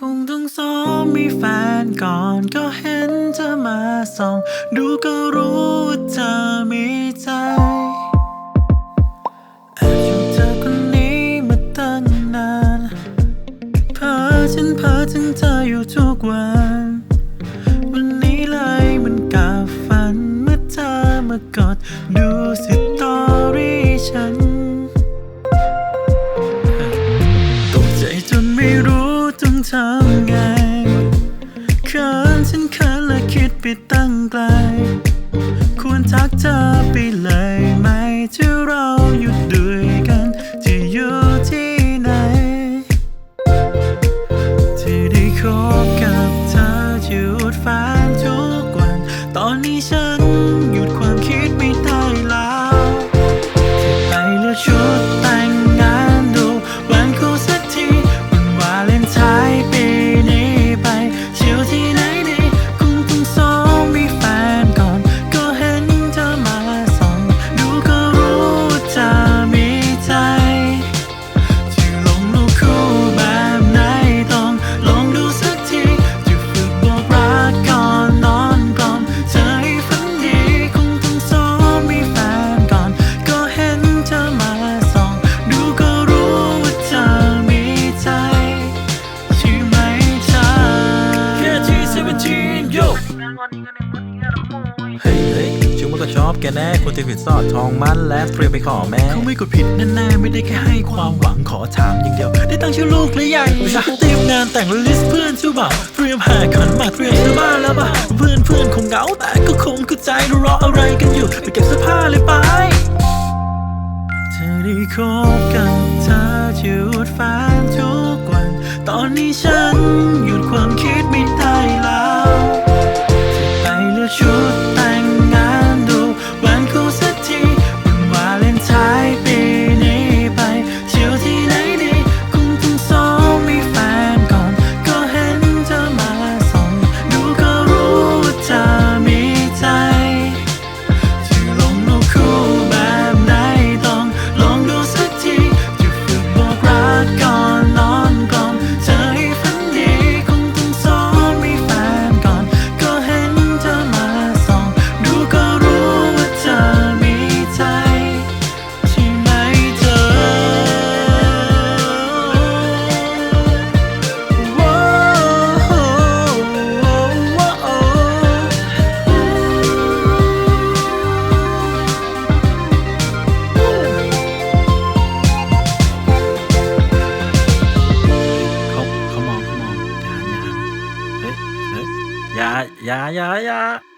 คงต้องซ้อมมีแฟนก่อนก็เห็นเธอมาส่องดูก็รู้ว่าเธอมีใจแอบชอบเธอคนนี้มาตั้งนานเพ้อฉันเพ้อถึงเธออยู่ทุกวัน วันนี้เลยมันกับฝันเมื่อเธอมากอดดูสตอรี่ฉันตกใจจนไม่รู้ ต้องทำไงเขินฉันเขินและคิดไปตั้งไกล ควรทักเธอไปเลยไหมที่เราหยุด เฮ้ยเฮ้ยชูมันก็ชอบแกแน่คนที่ผิดซอดทองมันและเตรียมไปขอแม่เขาไม่กดผิดแน่ๆไม่ได้แค่ให้ความหวังขอถามอย่างเดียว ได้ตั้งชื่อลูกหรือยังเตรียมงานแต่งลิสต์เพื่อนชูบ่าวเตรียมหาขันหมากเตรียมซื้อบ้านแล้วป่ะเพื่อนเพื่อนๆคงเหงาแต่ก็คงเข้าใจเรารออะไรกันอยู่ไปเก็บเสื้อผ้าเลยไปเธอได้คบกับเธอหยุดฝันทุกวัน ตอนนี้ฉัน เขาม